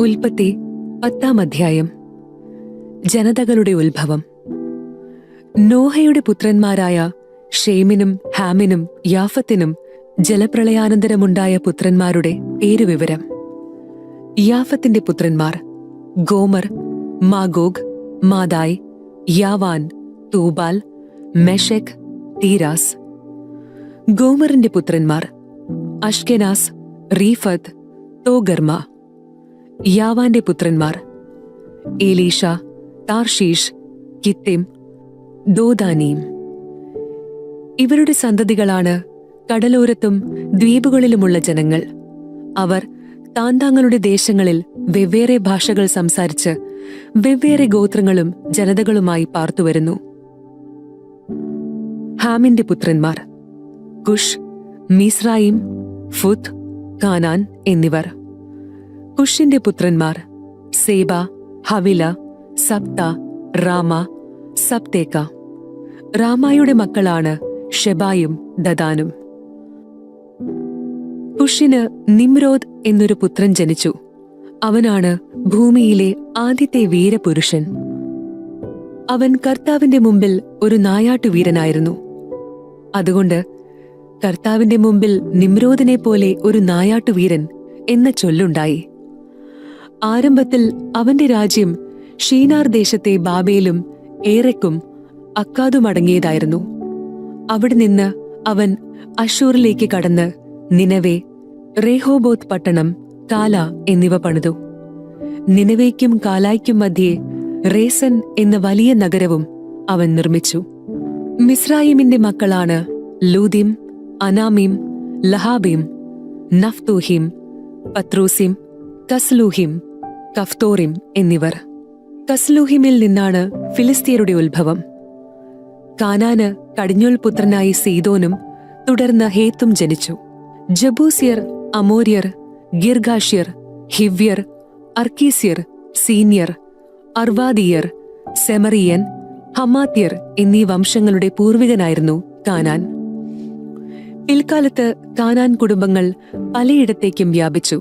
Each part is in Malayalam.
ഉൽപ്പത്തി പത്താം അധ്യായം. ജനതകളുടെ ഉത്ഭവം. നോഹയുടെ പുത്രന്മാരായ ഷേമിനും ഹാമിനും യാഫത്തിനും ജലപ്രളയാനന്തരമുണ്ടായ പുത്രന്മാരുടെ പേരുവിവരം. യാഫത്തിന്റെ പുത്രന്മാർ ഗോമർ മാഗോഗ് മാദായ് യാവാൻ തൂബാൽ മെഷെക് തീരാസ്. ഗോമറിന്റെ പുത്രന്മാർ അഷ്കെനാസ് റീഫത്ത് തോഗർമ യാവാന്റെ പുത്രന്മാർ ഏലീഷ താർഷീഷ് കിത്തിം ദോദാനീം. ഇവരുടെ സന്തതികളാണ് കടലോരത്തും ദ്വീപുകളിലുമുള്ള ജനങ്ങൾ. അവർ താന്താങ്ങളുടെ ദേശങ്ങളിൽ വെവ്വേറെ ഭാഷകൾ സംസാരിച്ച് വെവ്വേറെ ഗോത്രങ്ങളും ജനതകളുമായി പാർത്തുവരുന്നു ഹാമിന്റെ പുത്രന്മാർ കുഷ് മിസ്രായിം ഫുത്ത് കാനാൻ എന്നിവർ. കുഷിന്റെ പുത്രന്മാർ സേബ ഹവില സപ്ത റാമ സപ്തേക്ക. റാമായുടെ മക്കളാണ് ഷെബായും ദദാനും. കുഷിന് നിമ്രോദ് എന്നൊരു പുത്രൻ ജനിച്ചു. അവനാണ് ഭൂമിയിലെ ആദ്യത്തെ വീരപുരുഷൻ. അവൻ കർത്താവിന്റെ മുമ്പിൽ ഒരു നായാട്ടുവീരനായിരുന്നു. അതുകൊണ്ട് കർത്താവിന്റെ മുമ്പിൽ നിമ്രോദിനെ പോലെ ഒരു നായാട്ടുവീരൻ എന്ന ചൊല്ലുണ്ടായി. ആരംഭത്തിൽ അവന്റെ രാജ്യം ഷീനാർ ദേശത്തെ ബാബേലും ഏറെക്കും അക്കാതുമടങ്ങിയതായിരുന്നു അവിടെ നിന്ന് അവൻ അഷൂറിലേക്ക് കടന്ന് നിനവേ റേഹോബോത്ത് പട്ടണം കാല എന്നിവ പണിതു. നിനവേക്കും കാലായ്ക്കും മധ്യേ റേസൻ എന്ന വലിയ നഗരവും അവൻ നിർമ്മിച്ചു. മിസ്രായിമിന്റെ മക്കളാണ് ലൂദിം അനാമിം ലഹാബിം നഫ്തൂഹിം പത്രൂസിം കസ്ലൂഹിം കഫ്തോറിം എന്നിവർ. കസ്ലൂഹിമിൽ നിന്നാണ് ഫിലിസ്തീയരുടെ ഉത്ഭവം. കാനാന് കടിഞ്ഞോൽ പുത്രനായി സീതോനും തുടർന്ന് ഹേത്തും ജനിച്ചു. ജബൂസിയർ അമോര്യർ ഗിർഗാഷ്യർ ഹിവ്യർ അർക്കീസ്യർ സീനിയർ അർവാദിയർ സെമറിയൻ ഹമാത്യർ എന്നീ വംശങ്ങളുടെ പൂർവികനായിരുന്നു കാനാൻ. പിൽക്കാലത്ത് കാനാൻ കുടുംബങ്ങൾ പലയിടത്തേക്കും വ്യാപിച്ചു.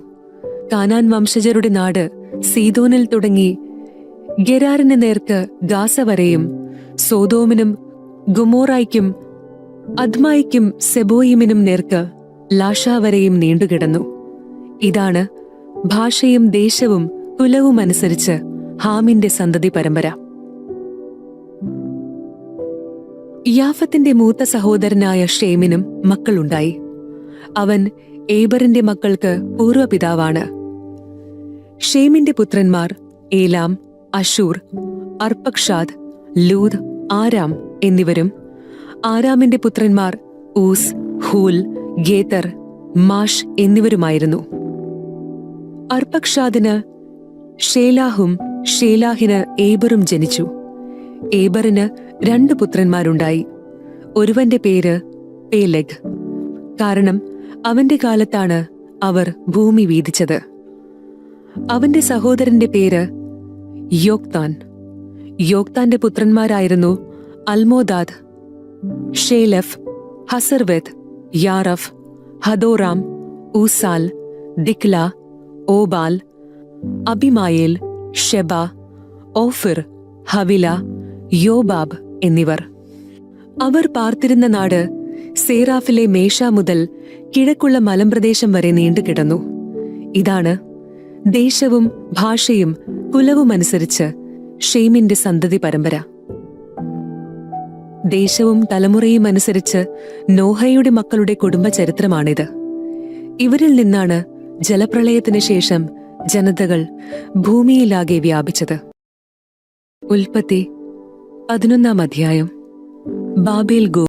കാനാൻ വംശജരുടെ നാട് സീതോനിൽ തുടങ്ങി ഗെരാറിന് നേർക്ക് ഗാസ വരെയും സോതോമിനും ഗുമോറായ്ക്കും അദ്മായിക്കും സെബോയിമിനും നേർക്ക് ലാഷ വരെയും നീണ്ടുകിടന്നു. ഇതാണ് ഭാഷയും ദേശവും കുലവും അനുസരിച്ച് ഹാമിന്റെ സന്തതി പരമ്പര. യാഫത്തിന്റെ മൂത്ത സഹോദരനായ ഷേമിനും മക്കളുണ്ടായി. അവൻ ഏബറിന്റെ മക്കൾക്ക് പൂർവപിതാവാണ്. ഷേമിന്റെ പുത്രന്മാർ Elam Asshur Arphaxad Lud Aram എന്നിവരും ആരാമിന്റെ പുത്രന്മാർ ഊസ് ഹൂൽ ഗേതർ മാഷ് എന്നിവരുമായിരുന്നു. അർപ്പക്ഷാദിന് ഷേലാഹും ഷേലാഹിന് ഏബറും ജനിച്ചു. ഏബറിന് രണ്ട് പുത്രന്മാരുണ്ടായി. ഒരുവന്റെ പേര് പേലഗ്. കാരണം അവന്റെ കാലത്താണ് അവർ ഭൂമി വീതിച്ചത്. അവന്റെ സഹോദരന്റെ പേര് യോക്താൻ. യോക്താന്റെ പുത്രന്മാരായിരുന്നു അൽമോദാദ് ഷേലഫ് ഹസർവെത് യാറഫ് ഹദോറാം ഊസാൽ ദിക്ല ഓബാൽ അബിമായേൽ ഷെബ ഓഫിർ ഹവില യോബാബ് എന്നിവർ. അവർ പാർത്തിരുന്ന നാട് സേറാഫിലെ മേഷ മുതൽ കിഴക്കുള്ള മലമ്പ്രദേശം വരെ നീണ്ടുകിടന്നു. ഇതാണ് ദേശവും ഭാഷയും കുലവുമനുസരിച്ച് ഷെയ്മിന്റെ സന്തതി പരമ്പര. ദേശവും തലമുറയും അനുസരിച്ച് നോഹയുടെ മക്കളുടെ കുടുംബ ചരിത്രമാണിത്. ഇവരിൽ നിന്നാണ് ജലപ്രളയത്തിന് ശേഷം ജനതകൾ ഭൂമിയിലാകെ വ്യാപിച്ചത്. ഉൽപ്പത്തി പതിനൊന്നാം അധ്യായം. Babel go